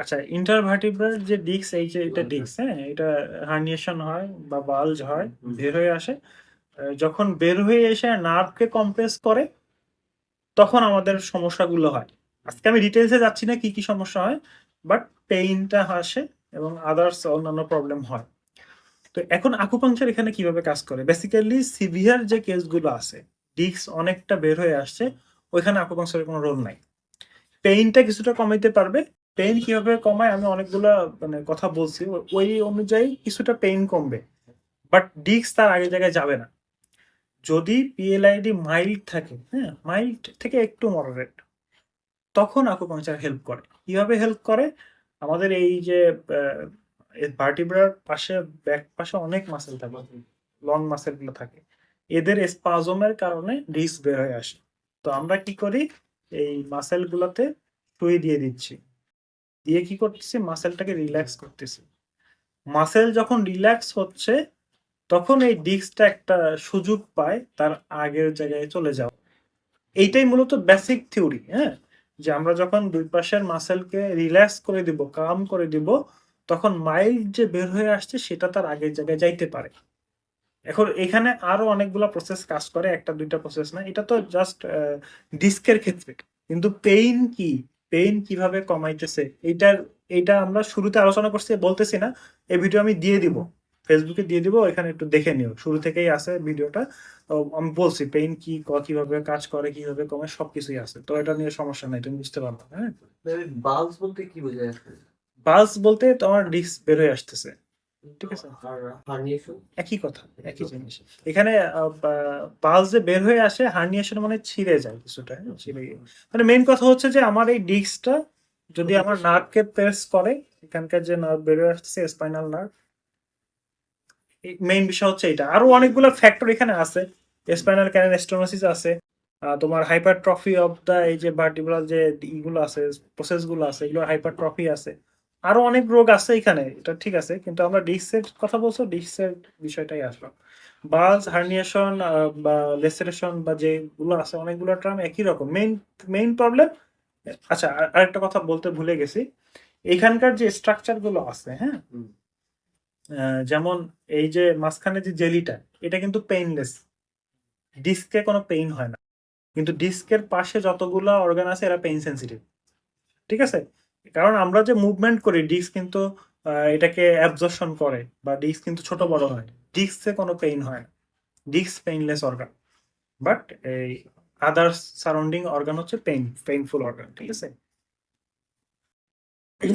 আচ্ছা ইন্টারভার্টিব্রাল যে ডিস্ক এই যে এটা ডিস্ক হ্যাঁ এটা হার্নিয়েশন হয় বা বালজ হয় বের হয়ে আসে। যখন বের হয়ে এসে নার্ভকে কম্প্রেস করে তখন আমাদের সমস্যাগুলো হয়। আজকে আমি ডিটেলসে যাচ্ছি না কি কি সমস্যা হয় বাট পেইনটা আসে এবং আদার্স অন্যান্য প্রবলেম হয়। তো এখন আকুপাংচার এখানে কীভাবে কাজ করে? বেসিক্যালি সিভিয়ার যে কেসগুলো আছে ডিস্ক অনেকটা বের হয়ে আসছে ওইখানে আকুপাংচারের কোনো রোল নাই। পেইনটা কিছুটা কমাইতে পারবে পেইন কীভাবে কমায়, আমি অনেকগুলা মানে কথা বলছি। ওই অনুযায়ী কিছুটা পেইন কমবে। বাট ডিস্ক তার আগের জায়গায় যাবে না। যদি পিএলআইডি মাইল্ড থাকে হ্যাঁ মাইল্ড থেকে একটু মডারেট তখন আকুপাংচার হেল্প করে। কীভাবে হেল্প করে? আমাদের এই যে ভার্টিব্রার পাশে ব্যাক পাশে অনেক মাসেল থাকে লং মাসেলগুলো থাকে। এদের স্পাজমের কারণে ডিস্ক বের হয়ে আসে। তো আমরা কি করি? এই মাসেল গুলোতে সুই দিয়ে দিচ্ছি। দিয়ে কি করতেছি? মাসেলটাকে রিল্যাক্স করতেছি। মাসেল যখন রিল্যাক্স হচ্ছে, তখন এই ডিস্কটা একটা সুযোগ পায় তার আগের জায়গায় চলে যাও এইটাই মূলত বেসিক থিওরি হ্যাঁ? যে আমরা যখন দুই পাশের মাসেলকে রিল্যাক্স করে দিব কাম করে দিব, তখন মাইল্ড যে বের হয়ে আসছে, সেটা তার আগের জায়গায় যাইতে পারে। এখন এখানে আরও অনেকগুলো প্রসেস কাজ করে, একটা দুইটা প্রসেস না। এটা তো জাস্ট ডিস্কের ক্ষেত্রে। কিন্তু পেইন কি? পেইন কীভাবে কমাইতেছে এইটার এটা আমরা শুরুতে আলোচনা করছি বলতেছি না। এই ভিডিও আমি দিয়ে দিব ফেসবুকে দিয়ে দিব এখানে একটু দেখে নিও। শুরু থেকেই আছে ভিডিওটা তো আমি বলছি পেইন কি ক- কীভাবে কাজ করে কীভাবে কমে সবকিছুই আছে। তো এটা নিয়ে সমস্যা নাই তুমি বুঝতে পারবে হ্যাঁ? বাল্স বলতে কি বোঝায়? বাস বলতে তোমার ডিস্ক বের হয়ে আসতেছে। ঠিক আছে। আর হার্নিয়েশন। একই কথা একই জিনিস। এখানে পালস যে বের হয়ে আসে হার্নিয়েশন মানে ছিঁড়ে যায় কিছুটা হ্যাঁ, ছিঁড়ে মানে মেইন কথা হচ্ছে যে আমার এই ডিস্কটা যদি আমার নার্ভকে প্রেস করে এখানকার যে নার্ভ বের হয়ে আসছে স্পাইনাল নার্ভ মেইন বিষয় হচ্ছে এটা আরও অনেকগুলো ফ্যাক্টর এখানে আছে। স্পাইনাল ক্যানেল স্টোনোসিস আছে তোমার হাইপারট্রফি অফ দা এই যে ভার্টিব্রাল যে ইগুলো আছে প্রসেসগুলো আছে এগুলো হাইপারট্রফি আছে। আরও অনেক রোগ আছে এখানে এটা ঠিক আছে কিন্তু আমরা ডিস্কের কথা বলছো ডিস্কের বিষয়টাই আসলো। বাজ হার্নিয়েশন বা লেসারেশন বা যেগুলো আছে অনেকগুলো টার্ম একই রকম। মেইন মেইন প্রবলেম আচ্ছা আর- আরেকটা কথা বলতে ভুলে গেছি। এখানকার যে স্ট্রাকচারগুলো আছে হ্যাঁ? যেমন এই যে মাঝখানে যে জেলিটা এটা কিন্তু পেইনলেস ডিস্কে কোনো পেইন হয় না। কিন্তু ডিস্কের পাশে যতগুলো অর্গান আছে এরা পেইন সেন্সিটিভ ঠিক আছে? কারণ আমরা যে মুভমেন্ট করি ডিস্ক কিন্তু এটাকে অ্যাবজর্পশন করে বা ডিস্ক কিন্তু ছোট বড় হয়। ডিস্কে কোনো পেইন হয় না। ডিস্ক পেইনলেস অর্গান বাট এই আদার্স সারাউন্ডিং অর্গান হচ্ছে পেইন পেইনফুল অর্গান ঠিক আছে?